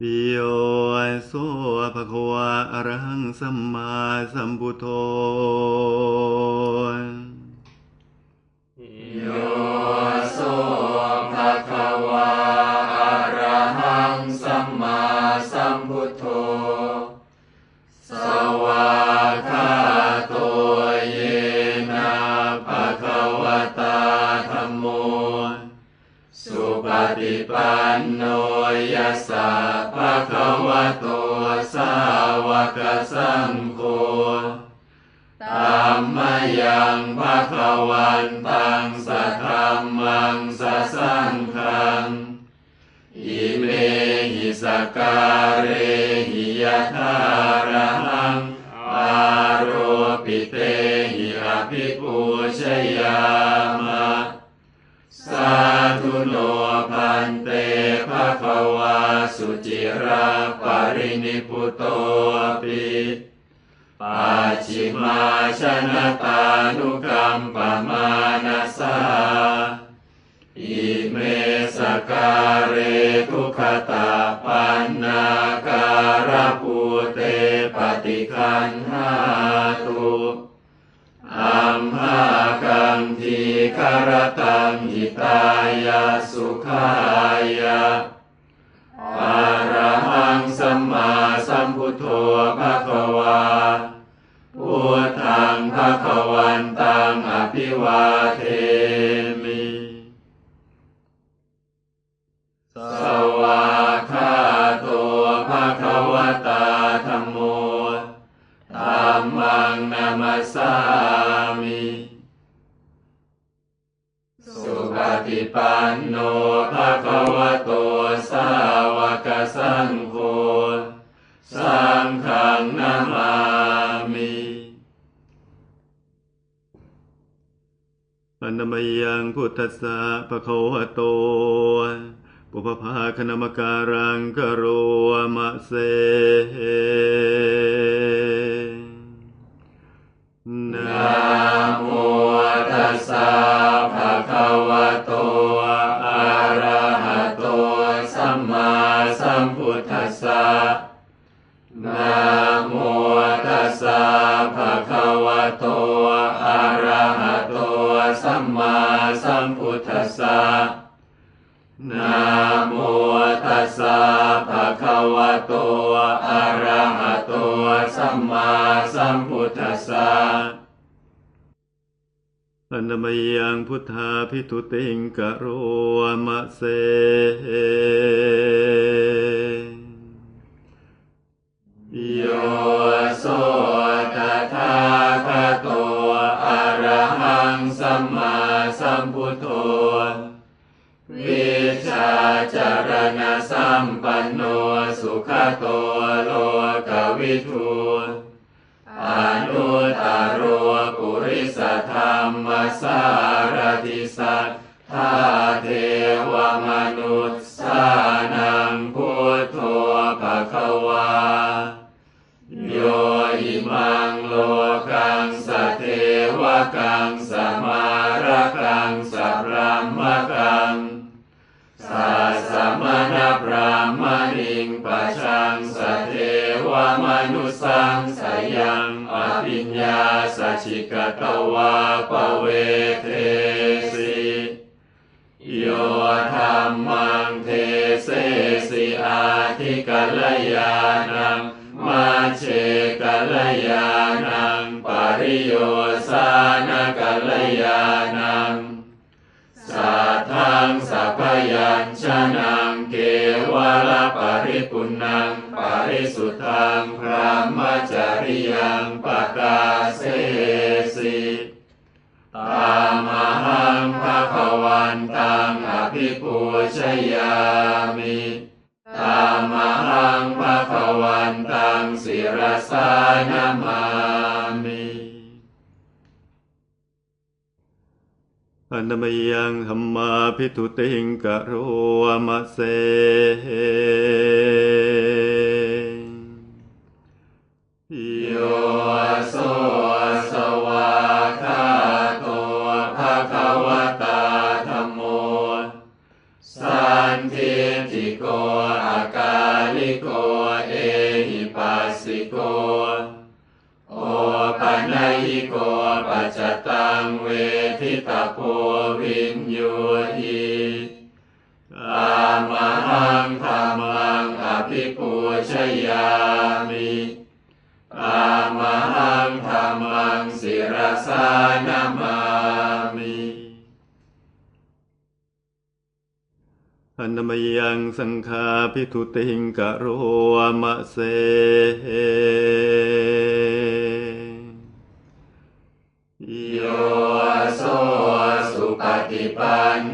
โยโสภะคะวะอระหังสัมมาสัมพุทโธโยโสภะคะวะอระหังสัมมาสัมพุทโธ สวากขาโตเยนะภะคะวตาธัมโม สุปฏิปันโน ยัสสะภะคะวะโตสาวกสังโฆธัมมยังภะคะวันตังสัทธัมมังสัสสังฆังอิเมหิสการเรหิยะทาระังอาโรปิเตหิอภิปูชยามะ สุจิราปรินิพุโตปิปัจฉิมาชนะตานุกัมปมานาสาอิเมสการเรทุขตาปันนาการภูเตปฏิคันหาตุอัมหากังทีคารตังหิตายาสุขายา อะระหังสัมมาสัมพุทโธภะคะวาพุทธังภะคะวันตังอภิวาเทมิสวากขาโตภะคะวตาธัมโมธัมมังนามัสสามิสุปฏิปันโนภะคะวะโต อนามยังพุทธัสสะปะคะวะโตปุพพาคณมการังกโรมะเส นะโมตัสสะภะคะวะโต อะระหะโต สัมมาสัมพุทธัสสะอันมยังพุทธาพิทุติงกะโรมะเสโยโสตถาคโตอะระหังสัมมาสัมพุทโธ วิชาจารณสัมปันโนสุขโตโลกวิทูอนุตตรโรปุริสธรรมสารติสัทธาเทวมนุษสานังพุทโธภะควา โยอิมังโลกังสเทวกังสมา ชิกตวาปเวเทสิโยธรรมังเทเสสิอาทิกัลยานังมาเชกัลยานังปริโยสานกัลยานังสัทธังสัพยัญชนะเกวลปริปุณัง ริสุทธังพระมจริยังปกาเสสิตามหังภะคะวันตังอภิปูชยามิตามหังภะคะวันตังศิรสานามามิอันนมยังธรรมาพิทุติงกโรมะเสาคาโตภะควะตาธัมโมสันติโกอากาลิโกเอหิปัสสิโกโอปัญญิโกปัจตังเวทิตาโพวินโยหิอามหังธรรมังอภิปูชยามิ สานามามิอันนมยังสังฆาพิทุติงกะโรมะเสโยโสสุปฏิปันโน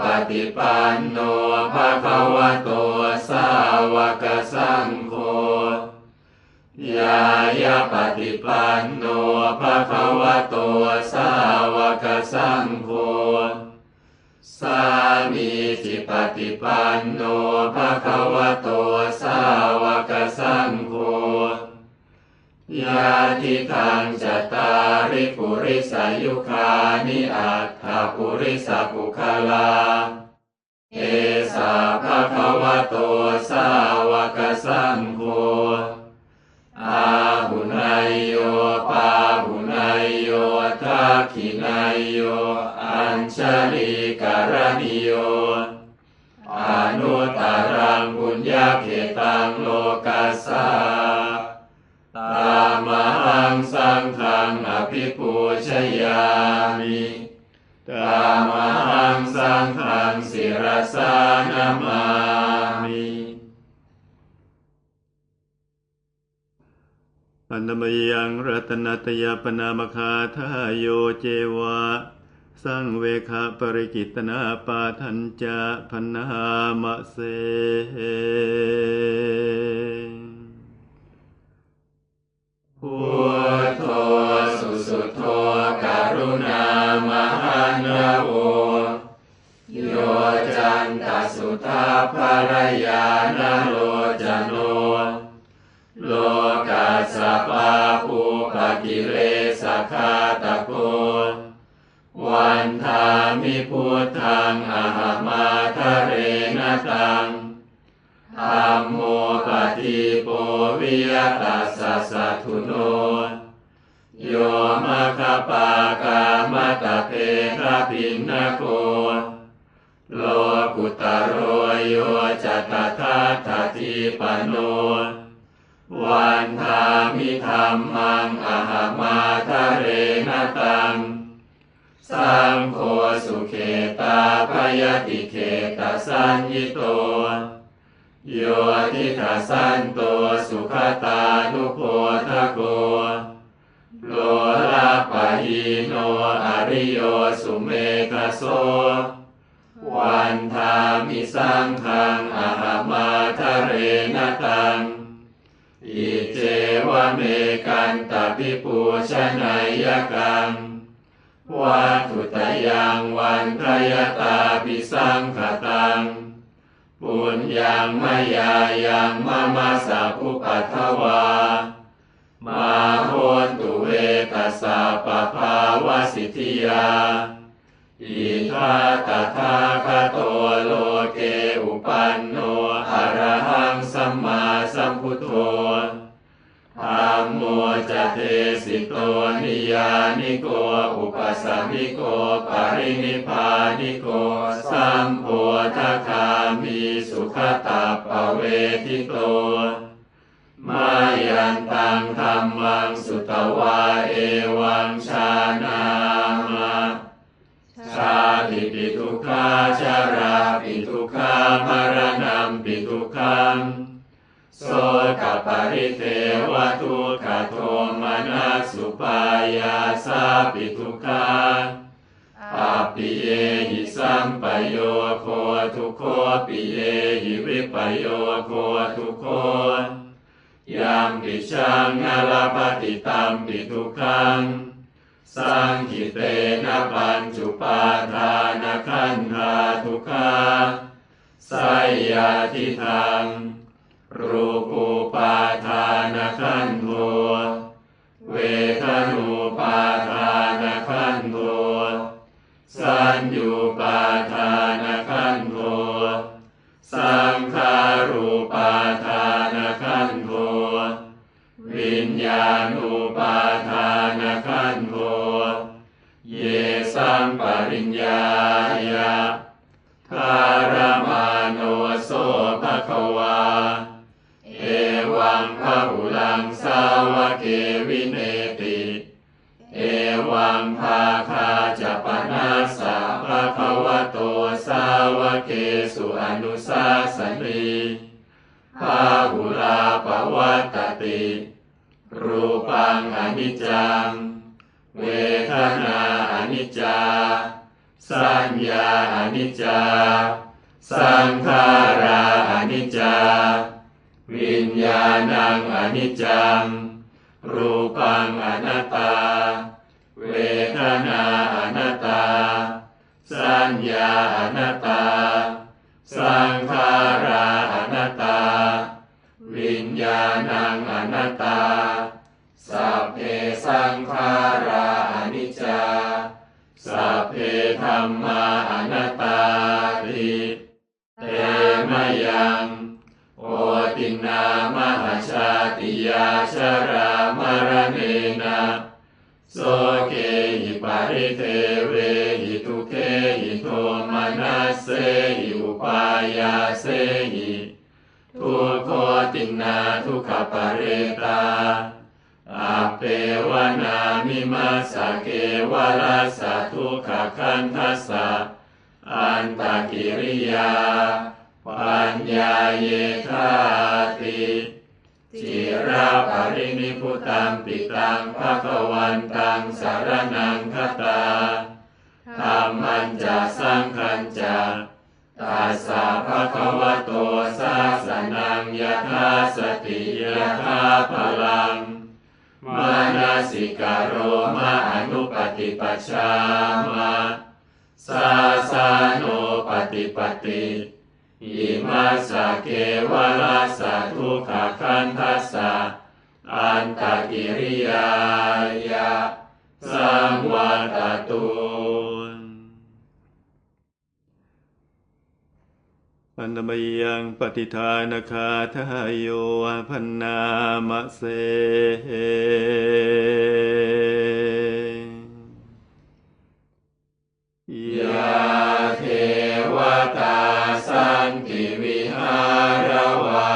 ปฏิปันโนภะคะวะโตสาวกสังโฆยายาปฏิปันโนภะคะวะโตสาวกสังโฆสามีจิปฏิปันโนภะคะวะโตสาวกสังโฆ ยาทิทางจตาริปุริสายุคานิอัตถปุริสปุคลา เอสาภะคะวะโตสาวกสังโฆอาหุนายโยปาหุนายโยทักขินายโย อัญชลี ทังสังฆังอภิปูชยามิตามหังสังฆังศิรสานามามิอันนมยังรัตนตยปนามคาทายโยเจวะสังเวคาปริกิตนาปาทัญจะพนามะเส พุทโธสุสุโธกรุณามหันโวโยจันตสุทาภรยานโลจโน โลกัสสะปาภูปกิเลสคาตะโกวันทามิพุทธังอหมาทะเรนตังธัมโมปฏิโปวิยตัส คปากามะตะเพคะปินนโกโลกุตโรโยจัตถาทติปโนวันทามิธรรมังอหามาทะเรนตังสังโฆสุเขตาพยติเขตสัญญิโต โยทิทัสันโตสุขตานุโพทะโก ลลาปะหิโนอริโยสุเมคโสวันทามิสังขังอหามาทะเรนตัง อิเจวะเมกันตปิปูชนายกังวัตถุตยังวันทยตาปิสังขตัง ปุญญังมายายังมามาสาภุปัทวา มา สะปะภาวะสิทธิยาอิทาตถาคโตโลเกอุปันโนอรหังสัมมาสัมพุทโธธัมโมจะเทสิโตนิยานิโกอุปสัมมิโกปรินิพพานิโกสัมโพธคามีสุขตาปเวทิโต ยาสาปิทุกขาปัปปิเยหิสัมปโยโคทุโคปิเยหิวิปโยโคทุโคยามปิชังนาลปฏิตัมปิทุกขังสังคิเตนะปัญจุปาทานขันธาทุกขาสายยาทิทางรูปูปาทานขันโท เวทนูปาท สาภะคะวะโตสาวกเกสุอนุสาสนีภาหุลาปวัตติ รูปังอนิจจัง เวทนาอนิจจา สัญญาอนิจจา สังขาราอนิจจา วิญญาณังอนิจจัง รูปังอนัตตา ญญาอนัตา สังขารานัตตา วิญญาณังอนัตตา สัพเพสังขารานิจจา สัพเพธรรมานัตตาติเตมยังโอตินามหาชาติยาชรามรณเนนะโสายาเสหิทุโคตินาทุกขปาเรตาอาเปวนามิมาสเกวลาสะทุกขคันทัสสะอันตกิริยา ปัญญาเยธาติจิราปรินิพุตังปิตังภะคะวันตังสารนังคตาธรรมันจะสังคัญจะ ตัสสะภะคะวะโตสาสนังยถาสติยถาพลังมานาสิกาโรมาอนุปฏิปัชชามาสาสาโนปฏิปติอิมาสะเกวลาสะทุกขคันทัสสะอันตกิริยายะสังวัตตุ อันมยังปฏิทานคาทายโยพันนามะเสยาเทวตาสันติวิหารวา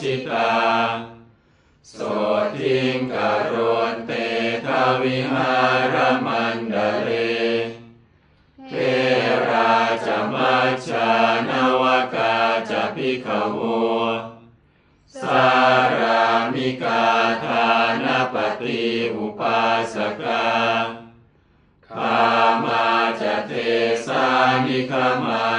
ชิตา โสทิงกโรนเตทวิหารมันดาเลเทราจะมัจจานวกาจะพิขโวสารามิกาทานปฏิอุปาสกาขามาจะเทสานิขามา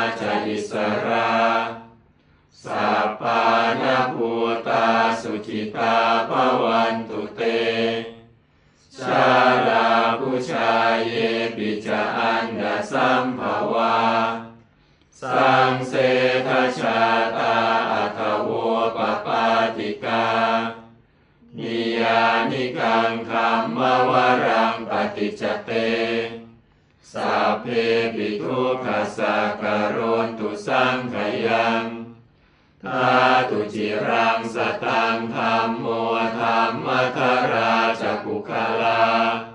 นตุเต ชาลาผู้ชายเยปิจาอันดาสัมภาวา สังเสทชาตาอัคโวปปาติกานิยานิกังคัมมวรังปฏิจเตสัพเพปิทุกขสักการนตุสังขยัง ธาตุจิรังสตังธรรมโมธรรมทราชกุคลา